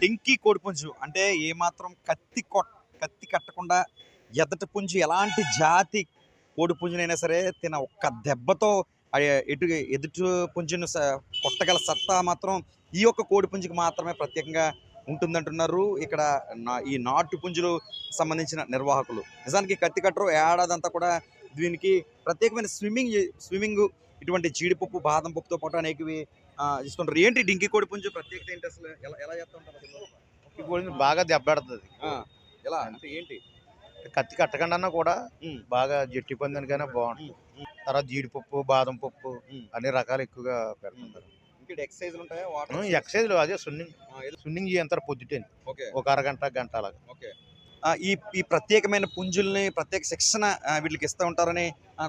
డింకీ కోడిపుంజు అంటే ఏమాత్రం కత్తి కొట్ కత్తి కట్టకుండా ఎదట పుంజు ఎలాంటి జాతి కోడిపుంజునైనా సరే తిన ఒక్క దెబ్బతో ఎటు ఎదుటి పుంజును స- కొట్టగల సత్తా మాత్రం ఈ యొక్క కోడిపుంజుకి మాత్రమే ప్రత్యేకంగా ఉంటుందంటున్నారు ఇక్కడ నా- ఈ నాటు పుంజులు సంబంధించిన నిర్వాహకులు. నిజానికి కత్తి కట్టరు ఏడాదంతా కూడా దీనికి ప్రత్యేకమైన స్విమ్మింగ్ స్విమ్మింగ్ ఇటువంటి జీడిపప్పు బాదం పప్పుతో పాటు అనేకవి ఆ, ఇస్తుంటారు ఏంటి డింకి కోడి పుంజు ప్రత్యేకత ఏంటి అసలు? ఎలా ఎలా అసలు? కోడిని బాగా దెబ్బపెడుతుంది ఆ, ఎలా? అంటే ఏంటి? కత్తి కట్టకుండా కూడా. బాగా జట్టి పందానికైనా బాగుంటుంది. తర్వాత జీడిపప్పు బాదం పప్పు. అన్ని రకాలు ఎక్కువగా పెడుతుంటారు. ఎక్సైజ్ అదే ఏదో- స్విమ్మింగ్ చేయంతారు పొద్దుటే ఓకే. ఒక అరగంట గంట అలాగా. ఈ ఈ ప్రత్యేకమైన పుంజుల్ని ప్రత్యేక శిక్షణ వీళ్ళకి వీటికి ఇస్తూ ఉంటారని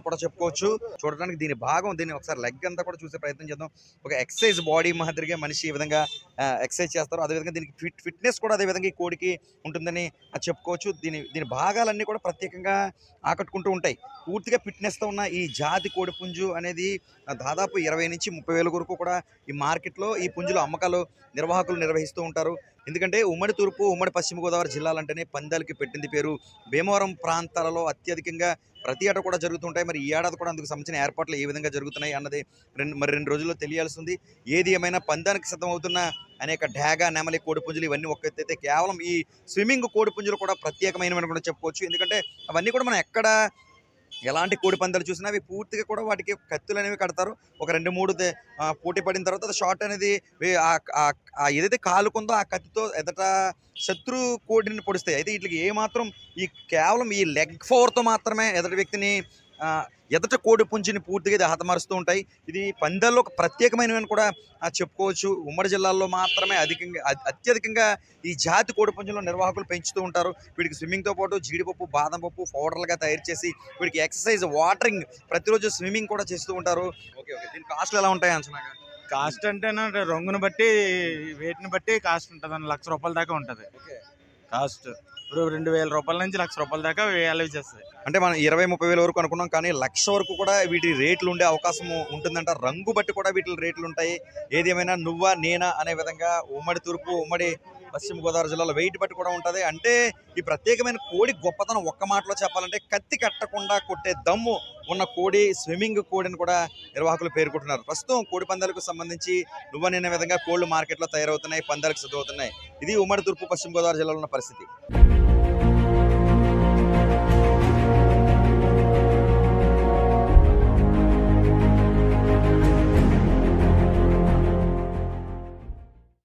కూడా చెప్పుకోవచ్చు. చూడడానికి దీని భాగం దీన్ని ఒకసారి లెగ్ అంతా కూడా చూసే ప్రయత్నం చేద్దాం. ఒక ఎక్సర్సైజ్ బాడీ మాదిరిగా మనిషి ఈ విధంగా ఎక్సర్సైజ్ చేస్తారు. అదేవిధంగా దీనికి ఫిట్ ఫిట్నెస్ కూడా అదేవిధంగా ఈ కోడికి ఉంటుందని చెప్పుకోవచ్చు. దీని దీని భాగాలన్నీ కూడా ప్రత్యేకంగా ఆకట్టుకుంటూ ఉంటాయి. పూర్తిగా ఫిట్నెస్తో ఉన్న ఈ జాతి కోడి పుంజు అనేది దాదాపు ఇరవై నుంచి ముప్పై వేల వరకు కూడా ఈ మార్కెట్లో ఈ పుంజుల అమ్మకాలు నిర్వాహకులు నిర్వహిస్తూ ఉంటారు. ఎందుకంటే ఉమ్మడి తూర్పు ఉమ్మడి పశ్చిమ గోదావరి జిల్లాలంటేనే పందాలకి పెట్టింది పేరు. భీమవరం ప్రాంతాలలో అత్యధికంగా ప్రతి ఏటా కూడా జరుగుతుంటాయి. మరి ఈ ఏడాది కూడా అందుకు సంబంధించిన ఏర్పాట్లు ఏ విధంగా జరుగుతున్నాయి అన్నది రెండు మరి రెండు రోజుల్లో తెలియాల్సింది. ఏది ఏమైనా పందానికి సిద్ధమవుతున్న అనేక ఢేగా నెమలి కోడిపుంజులు ఇవన్నీ ఒక ఎత్తు కేవలం ఈ స్విమ్మింగ్ కోడిపుంజులు కూడా ప్రత్యేకమైనవి కూడా చెప్పుకోవచ్చు. ఎందుకంటే అవన్నీ కూడా మనం ఎక్కడ ఎలాంటి కోడి పందాలు చూసినా అవి పూర్తిగా కూడా వాటికి కత్తులు అనేవి కడతారు. ఒక రెండు మూడు పోటీ పడిన తర్వాత అది అనేది ఏదైతే కాలుకుందో ఆ కత్తితో ఎదట శత్రు కోడిని పొడిస్తాయి. అయితే వీటికి ఏ మాత్రం ఈ కేవలం ఈ లెగ్ ఫోర్తో మాత్రమే ఎదటి వ్యక్తిని ఎదట కోడి పుంజిని పూర్తిగా ఇది హతమారుస్తూ ఉంటాయి. ఇది పందాల్లో ఒక ప్రత్యేకమైనవి కూడా చెప్పుకోవచ్చు. ఉమ్మడి జిల్లాల్లో మాత్రమే అధికంగా అత్యధికంగా ఈ జాతి కోడి పుంజులను నిర్వాహకులు పెంచుతూ ఉంటారు. వీటికి స్విమ్మింగ్తో పాటు జీడిపప్పు బాదం పప్పు పౌడర్లుగా తయారు చేసి వీటికి ఎక్సర్సైజ్ వాటరింగ్ ప్రతిరోజు స్విమ్మింగ్ కూడా చేస్తూ ఉంటారు. Okay okay. దీని కాస్ట్లు ఎలా ఉంటాయి అంచనాగా కాస్ట్ అంటే రంగుని బట్టి వెయిట్ని బట్టి కాస్ట్ ఉంటుంది లక్ష రూపాయల దాకా ఉంటుంది. ఓకే. కాస్ట్. ఇప్పుడు రెండు వేల రూపాయల నుంచి లక్ష రూపాయల దాకా వేయాలి చేస్తాయి అంటే మనం ఇరవై ముప్పై వేల వరకు అనుకున్నాం కానీ లక్ష వరకు కూడా వీటి రేట్లు ఉండే అవకాశం ఉంటుందంట. రంగు బట్టి కూడా వీటి రేట్లు ఉంటాయి. ఏది ఏమైనా నువ్వా నేనా అనే విధంగా ఉమ్మడి తూర్పు ఉమ్మడి పశ్చిమ గోదావరి జిల్లాలో వెయిట్ బట్టి కూడా ఉంటుంది. అంటే ఈ ప్రత్యేకమైన కోడి గొప్పతనం ఒక్క మాటలో చెప్పాలంటే కత్తి కట్టకుండా కొట్టే దమ్ము ఉన్న కోడి స్విమ్మింగ్ కోడిని కూడా నిర్వాహకులు పేర్కొంటున్నారు. ప్రస్తుతం కోడి పందాలకు సంబంధించి నువ్వా విధంగా కోళ్ళు మార్కెట్లో తయారవుతున్నాయి పందాలకు సిద్ధమవుతున్నాయి. ఇది ఉమ్మడి తూర్పు పశ్చిమ గోదావరి జిల్లాలో ఉన్న పరిస్థితి.